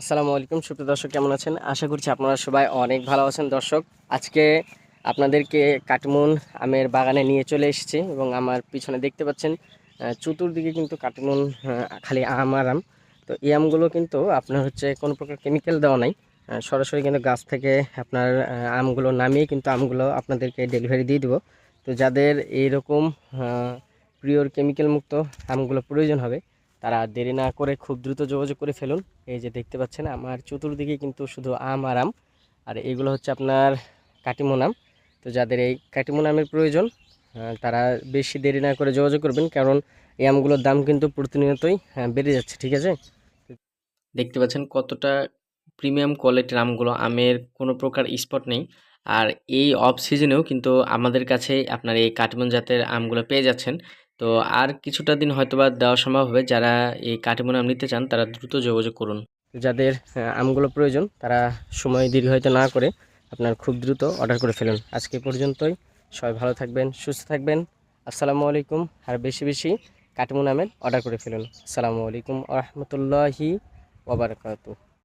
আসসালামু আলাইকুম, সুপ্রিয় দর্শক, কেমন আছেন? আশা করছি আপনারা সবাই অনেক ভালো আছেন। দর্শক, আজকে আপনাদেরকে কাটমুন আমের বাগানে নিয়ে চলে এসেছি এবং আমার পিছনে দেখতে পাচ্ছেন চতুর্দিকে কিন্তু কাটমুন খালি আম আর আম। তো এই আমগুলো কিন্তু আপনার হচ্ছে কোনো প্রকার কেমিক্যাল দেওয়া নাই। সরাসরি কিন্তু গাছ থেকে আপনার আমগুলো নামিয়ে কিন্তু আমগুলো আপনাদেরকে ডেলিভারি দিয়ে দেবো। তো যাদের এইরকম প্রিয়র কেমিক্যাল মুক্ত আমগুলো প্রয়োজন হবে তারা দেরি না করে খুব দ্রুত যোগাযোগ করে ফেলুন। এই যে দেখতে পাচ্ছেন আমার চতুর্দিকে কিন্তু শুধু আম আর আম। আর এগুলো হচ্ছে আপনার কাটিমন আম তো যাদের এই কাটিমন আমের প্রয়োজন তারা বেশি দেরি না করে যোগাযোগ করবেন কারণ এই আমগুলোর দাম কিন্তু প্রতিনিয়তই আহ, বেড়ে যাচ্ছে ঠিক আছে? দেখতে পাচ্ছেন কতটা প্রিমিয়াম কোয়ালিটির আমগুলো আমের কোনো প্রকার স্পট নেই। আর এই অফ সিজনেও কিন্তু আমাদের কাছে আপনার এই কাটিমন জাতের আমগুলো পেয়ে যাচ্ছেন। তো আর কিছুটা দিন হয়তোবা দেওয়া সম্ভব হবে। যারা এই কাটিমন আম নিতে চান, তারা দ্রুত যোগাযোগ করুন। যাদের আমগুলো প্রয়োজন, তারা সময় দীর্ঘায়িত না করে, আপনার খুব দ্রুত অর্ডার করে ফেলুন। আজকে পর্যন্তই। সবাই ভালো থাকবেন, সুস্থ থাকবেন। আসসালামু আলাইকুম। আর বেশি বেশি কাটিমন আমের অর্ডার করে ফেলুন। আসসালামু আলাইকুম রহমতুল্লাহি ওবরাকাতু